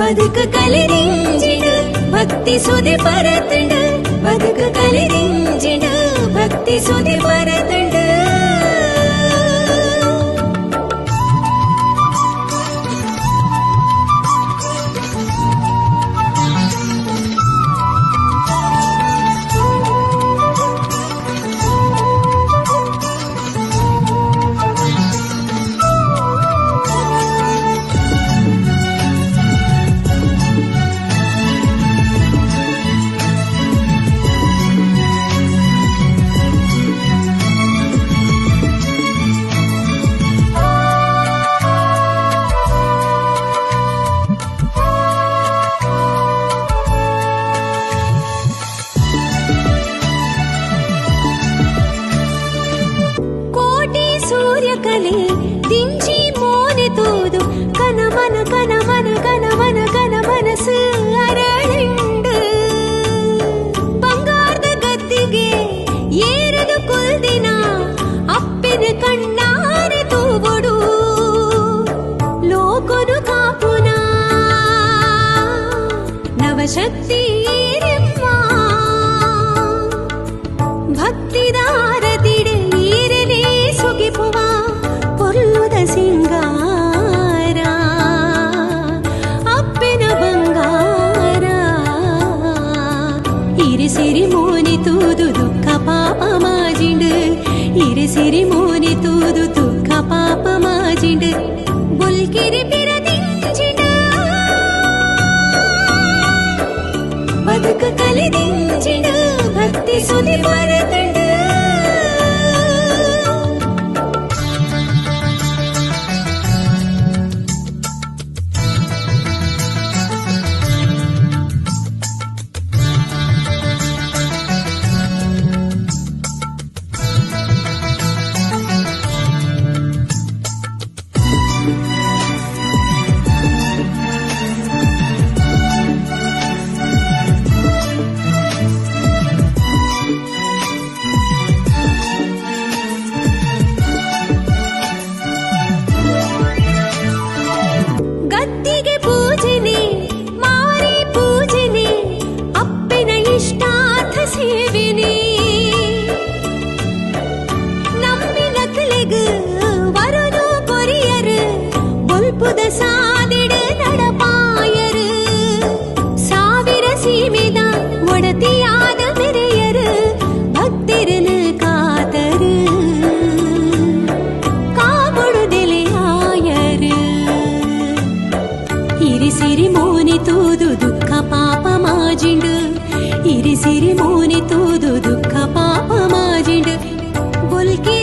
ಬದುಕು ಕಲಿರಿಂಜಿಡು ಭಕ್ತಿ ಸುದಿ ಪರತುಂಡು ಬದುಕು ಕಲಿರಿಂಜಿಡು ಭಕ್ತಿ ಸುದಿ ಪರತುಂಡು ಸೂರ್ಯಕಲೆ ದಿಂಜಿ ಮೋನೆ ತೂದು. ಕನಮನ ಕನಮನ ಕನಮನ ಕನ ಮನಸ್ಸು ಅರಳುಂಡು. ಬಂಗಾರದ ಗದ್ದಿಗೆ ಏರದು ಕುಲ್ದಿನ, ಅಪ್ಪಿನ ಕಣ್ಣಾರೆ ತೂವೊಡು. ಲೋಕನು ಕಾಪುನ, ನವಶಕ್ತಿ ఇరిసిరి మోని తూదు దుఃఖ పాప మాజిండు బుల్కిరి పిరదించిడు బతుకు కలిదించిడు భక్తి సుని పరతడు ಮೂನಿ ತೂದು ದುಃಖ ಪಾಪ ಮಾಜಿಂಡು ಇರಿಸಿರಿ ಮೂನಿ ತೂದು ದುಃಖ ಪಾಪ ಮಾಜಿಂಡು ಬೊಲ್ಕಿ